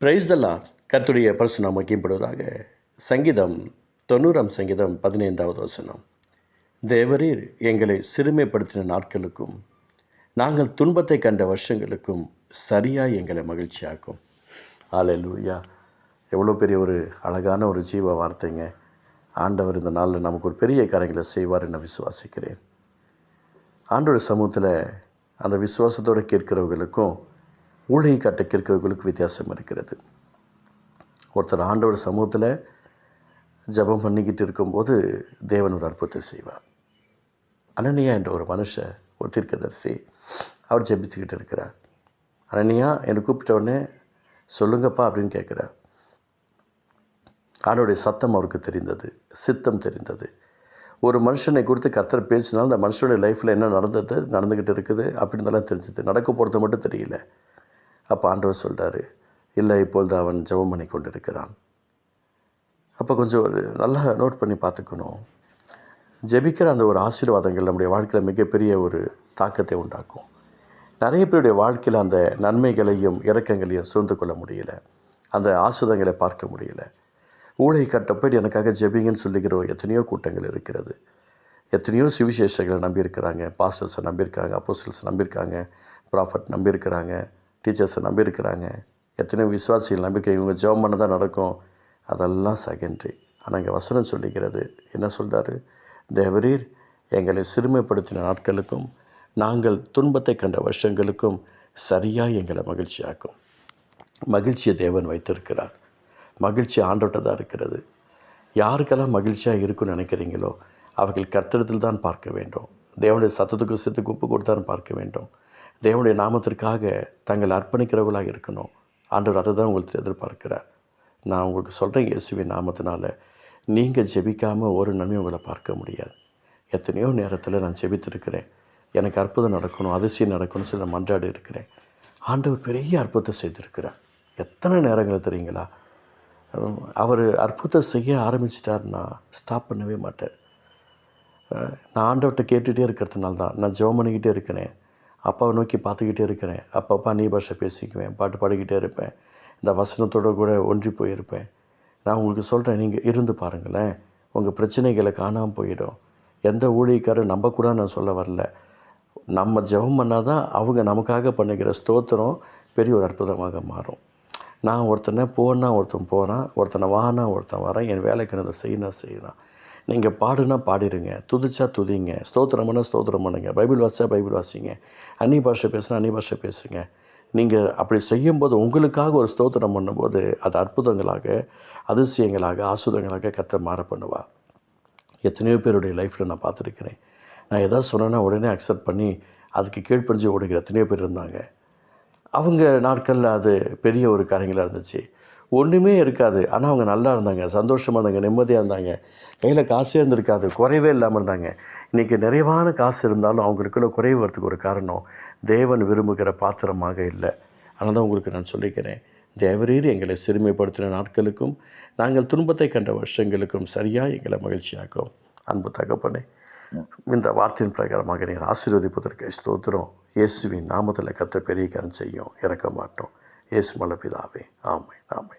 Price தல்லா கர்த்துடைய பரிசுநாம மகிம்படுவதாக சங்கீதம் தொண்ணூறாம் சங்கீதம் பதினைந்தாவது வசனம். தேவரீர் எங்களை சிறுமைப்படுத்தின நாட்களுக்கும் நாங்கள் துன்பத்தை கண்ட வருஷங்களுக்கும் சரியாக எங்களை மகிழ்ச்சியாக்கும். ஆலையிலூயா எவ்வளோ பெரிய ஒரு அழகான ஒரு ஜீவ வார்த்தைங்க. ஆண்டவர் இந்த நாளில் நமக்கு ஒரு பெரிய காரியங்களை செய்வார் என விசுவாசிக்கிறேன். ஆண்டோட சமூகத்தில் அந்த விசுவாசத்தோடு கேட்கிறவர்களுக்கும் ஊழியை காட்ட கேட்கிறவர்களுக்கு வித்தியாசம் இருக்கிறது. ஒருத்தர் ஆண்டவர் சமூகத்தில் ஜெபம் பண்ணிக்கிட்டு இருக்கும்போது தேவன் ஒரு அற்புதத்தை செய்வார். அனனியா என்ற ஒரு மனுஷன் ஒரு தீர்க்கதரிசி அவர் ஜெபிச்சுக்கிட்டு இருக்கிறார். அனனியா என்னை கூப்பிட்ட உடனே சொல்லுங்கப்பா அப்படின்னு கேட்குறார். ஆண்டோடைய சத்தம் அவருக்கு தெரிந்தது சித்தம் தெரிந்தது. ஒரு மனுஷனை கொடுத்து கர்த்தர் பேசினாலும் அந்த மனுஷனுடைய லைஃப்பில் என்ன நடந்தது நடந்துக்கிட்டு இருக்குது அப்படின்றதெல்லாம் தெரிஞ்சது. நடக்க போகிறது மட்டும் தெரியல. அப்போ ஆண்டவர் சொல்கிறாரு இல்லை இப்பொழுது அவன் ஜெபம் பண்ணி கொண்டு இருக்கிறான் அப்போ கொஞ்சம் ஒரு நல்லா நோட் பண்ணி பார்த்துக்கணும். ஜெபிக்கிற அந்த ஒரு ஆசீர்வாதங்கள் நம்முடைய வாழ்க்கையில் மிகப்பெரிய ஒரு தாக்கத்தை உண்டாக்கும். நிறைய பேருடைய வாழ்க்கையில் அந்த நன்மைகளையும் இரக்கங்களையும் சூழ்ந்து கொள்ள முடியல. அந்த ஆசிரதங்களை பார்க்க முடியல. ஊழை கட்டப்பட்டு எனக்காக ஜெபிங்கன்னு சொல்லுகிற எத்தனையோ கூட்டங்கள் இருக்கிறது. எத்தனையோ சுவிசேஷங்களை நம்பியிருக்கிறாங்க. பாஸ்டர்ஸை நம்பியிருக்காங்க அப்போஸ்டல்ஸை நம்பியிருக்காங்க ப்ராஃபட் நம்பியிருக்கிறாங்க. டீச்சர்ஸை நம்பியிருக்கிறாங்க. எத்தனையோ விசுவாசிகள் நம்பிக்கை இவங்க ஜெபம் பண்ண தான் நடக்கும். அதெல்லாம் செகண்ட்ரி ஆனால் இங்கே வசனம் சொல்லிக்கிறது என்ன சொல்கிறாரு தேவரீர் எங்களை சிறுமைப்படுத்தின நாட்களுக்கும் நாங்கள் துன்பத்தை கண்ட வருஷங்களுக்கும் சரியாக எங்களை மகிழ்ச்சியாக்கும். மகிழ்ச்சியை தேவன் வைத்திருக்கிறார். மகிழ்ச்சி ஆண்டோட்டதாக இருக்கிறது. யாருக்கெல்லாம் மகிழ்ச்சியாக இருக்குன்னு நினைக்கிறீங்களோ அவர்கள் கர்த்தத்தில் தான் பார்க்க வேண்டும். தேவனுடைய சத்தத்துக்கு சித்துக்கு உப்பு கொடுத்தான் பார்க்க வேண்டும். தேவனுடைய நாமத்திற்காக தங்கள் அர்ப்பணிக்கிறவர்களாக இருக்கணும். ஆண்டவர் அதை தான் உங்களுக்கு எதிர்பார்க்கிறார். நான் உங்களுக்கு சொல்கிறேன் இயேசுவின் நாமத்தினால நீங்கள் ஜெபிக்காமல் ஒரு நன்மை உங்களை பார்க்க முடியாது. எத்தனையோ நேரத்தில் நான் ஜெபித்திருக்கிறேன். எனக்கு அற்புதம் நடக்கணும் அதிசயம் நடக்கணும்னு சொல்லி நான் மன்றாடி இருக்கிறேன். ஆண்டவர் பெரிய அற்புதத்தை செய்திருக்கிறார். எத்தனை நேரங்கள் தெரியுங்களா? அவர் அற்புதம் செய்ய ஆரம்பிச்சிட்டாருன்னா ஸ்டாப் பண்ணவே மாட்டார். நான் ஆண்டவர்கிட்ட கேட்டுகிட்டே இருக்கிறதுனால தான் நான் ஜெபம் பண்ணிக்கிட்டே இருக்கிறேன். அப்பாவை நோக்கி பார்த்துக்கிட்டே இருக்கிறேன். அப்பப்பா நீ பாஷை பேசிக்குவேன் பாட்டு பாடிக்கிட்டே இருப்பேன். இந்த வசனத்தோட கூட ஒன்றி போயிருப்பேன். நான் உங்களுக்கு சொல்கிறேன் நீங்கள் இருந்து பாருங்களேன். உங்கள் பிரச்சனைகளை காணாமல் போயிடும். எந்த ஊழியக்காரரும் கூட நான் சொல்ல வரல. நம்ம ஜெபம் பண்ணால் தான் அவங்க நமக்காக பண்ணுகிற ஸ்தோத்திரம் பெரிய ஒரு அற்புதமாக மாறும். நான் ஒருத்தனை போனால் ஒருத்தன் போகிறான் ஒருத்தனை வானா ஒருத்தன் வரான் என் வேலைக்கு அதை செய்யணும் செய்கிறான் நீங்கள் பாடுனா பாடிடுங்க துதிச்சா துதிங்க. ஸ்தோத்திரம்னா ஸ்தோத்திரம் பண்ணுங்க பைபிள் வாசிச்சா பைபிள் வாசிங்க. அன்னி பாஷை பேசுனா அன்னி பாஷை பேசுங்க. நீங்கள் அப்படி செய்யும்போது உங்களுக்காக ஒரு ஸ்தோத்திரம் பண்ணும்போது அது அற்புதங்களாக அதிசயங்களாக ஆசுதங்களாக கத்த மாற பண்ணுவா எத்தனையோ பேருடைய லைஃப்பில் நான் பார்த்துருக்கிறேன். நான் எதாவது சொன்னேன்னா உடனே அக்செப்ட் பண்ணி அதுக்கு கீழ்ப்படிஞ்சு ஓடுகிற எத்தனையோ பேர் இருந்தாங்க. அவங்க நாட்களில் அது பெரிய ஒரு காரியங்களாக இருந்துச்சு. ஒன்றுமே இருக்காது. ஆனால் அவங்க நல்லா இருந்தாங்க. சந்தோஷமாக இருந்தாங்க. நிம்மதியாக இருந்தாங்க. கையில் காசே இருந்திருக்காது. குறைவே இல்லாமல் இருந்தாங்க. இன்றைக்கி நிறைவான காசு இருந்தாலும் அவங்களுக்குள்ள குறைவு வரத்துக்கு ஒரு காரணம் தேவன் விரும்புகிற பாத்திரமாக இல்லை. அதனால் தான் உங்களுக்கு நான் சொல்லிக்கிறேன். தேவரீர் எங்களை சிறுமைப்படுத்தின நாட்களுக்கும் நாங்கள் துன்பத்தை கண்ட வருஷங்களுக்கும் சரியாக எங்களை மகிழ்ச்சியாக்கும். அன்பு தகப்பனே இந்த வார்த்தையின் பிரகாரமாக நீங்கள் ஆசீர்வதிப்பதற்கு ஸ்தோத்திரம். இயேசுவின் நாமத்தில் கத்த பெரிய காரியம் செய்யும். இறக்க மாட்டோம். இயேசு மலப்பிதாவே ஆமை ஆமை